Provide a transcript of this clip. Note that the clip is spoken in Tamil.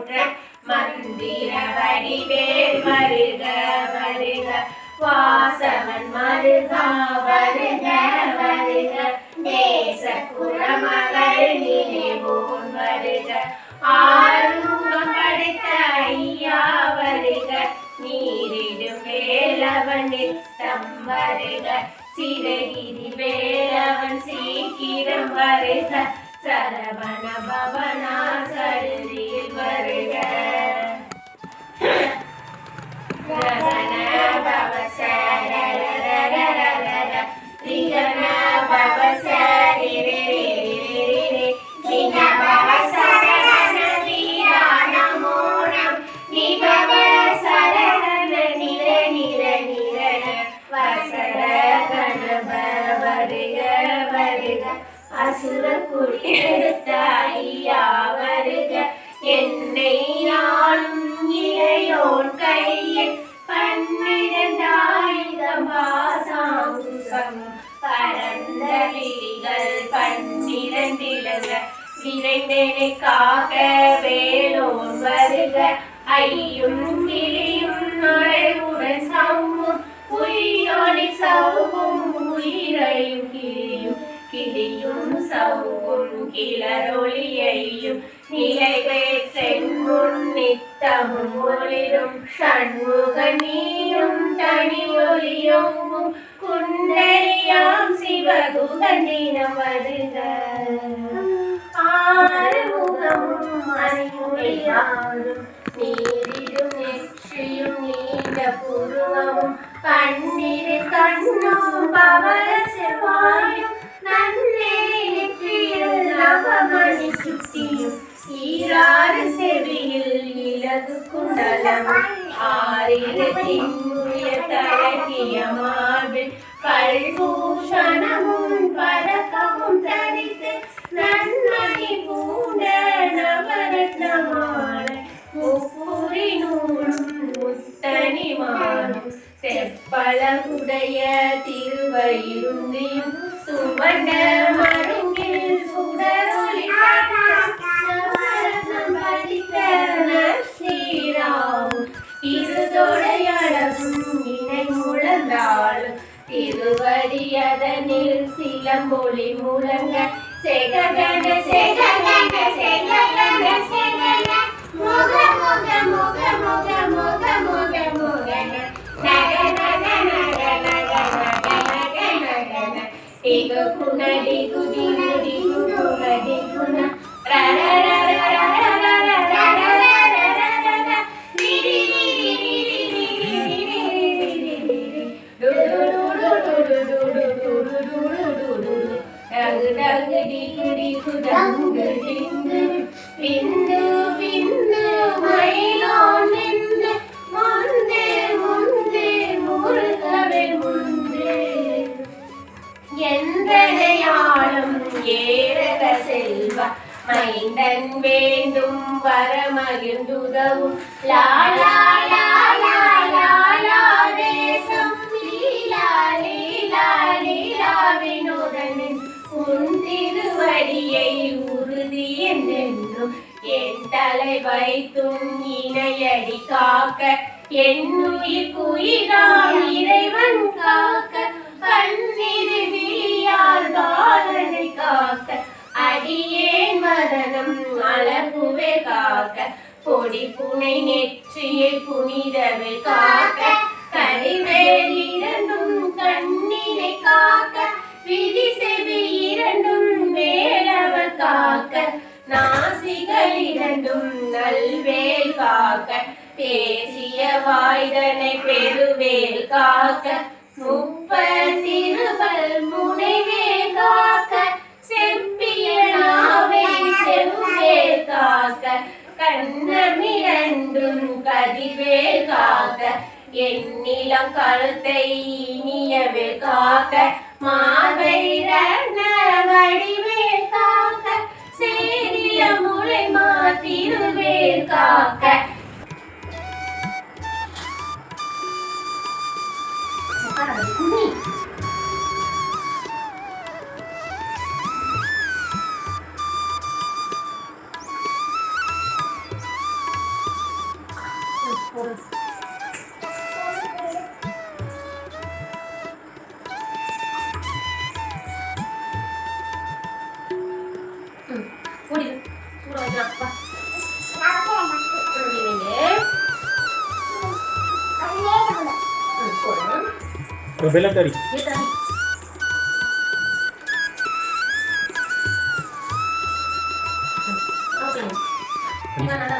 போற்ற மந்திர வடிவேல் வருக வருக வாசவன் மருகா வருக வருக தேச குரமகள் நினைவோன் வருக ஆறுமுகம் படைத்த ஐயா வருக. நீரிடும் வேலவன் நித்தம் வருக. சிறகிரி வேலவன் சீக்கிரம் வருக. சரவண பவனா அசுர குடியெடுத்த ஐயா வருக என்னை நாளும் இளையோன் கையில் பன்னிரண்டாயிரம் பரந்த விழிகள் பன்னிரண்டிலங்க விரைந்தனை காக்க வேலோன் வருக. ஐயும் கிளியும் நுழைவுடன் சம்மும் உயிரோனை சவுகும் உயிரையும் கிளியும் சவுகும் கிளரொளியையும் நிலைவே சென்முன் நித்தமும் ஒளிரும் சண்முக நீயும் தனி ஒளியும் குண்டரியாம் சிவகுகந்தினம் வருக ஆறுமுகமும் மணிமுடியாரும் நீரிடும் நெற்றியும் நீண்ட புருவமும் கண்ணிரு கண்ணும் பவள செவ்வாயும் நன்னே நெற்றியில் நவமணி சுட்டியும் ஈராறு செவியில் இலகு குண்டலமும் திங்குய தழகிய மார்பில் பல்பூஷணமும் பதக்கமும் தரித்து நன்மணி లంబోలి మూలంగ సేకగండ సేకగండ సేకగండ సేకగండ మోగ మోగ మోగ మోగ మోగ మోగ మోగన నగ నగ నగ నగ నగ నగ నగన టిగుకున టిగు టిగు టిగు టిగున రర மைந்தன் வேண்டும் வரமகிழ்ந்துதவும். லாலா லாலா லாலா தேசம். லீலா லீலா லீலா வினோதனின் உன் திருவடியை உறுதி என்னென்னும் என் தலை வைத்தும் இணையடி காக்க. என்னுயிர் குயிராம் இறைவன் காக்க. கண்ணிரு விழியால் பாலனை அழகுவே காக்க பொடி புனை நெற்றியை புனிதவே காக்க கடிவேல் இரண்டும் கண்ணினை காக்க விதி செவி இரண்டும் வேலவர் காக்க நாசிகள் இரண்டும் நல்வேல் காக்க பேசிய வாய்தனை பெருவேல் காக்க முப்பசிறுவல் முனைவேல் காக்க செம்பியனாவே செவ்வேல் காக்க கண்ணமிரண்டும் கதிவேல் காக்க. எண்ணிலம் கழுத்தை இனியவேல் காக்க மார்பை ரண வடிவேல் காக்க. சேரிய முளை மாத்திருவேல் காக்க. குனி ஓடி Bella tadi. Iya tadi. Oke. Gimana?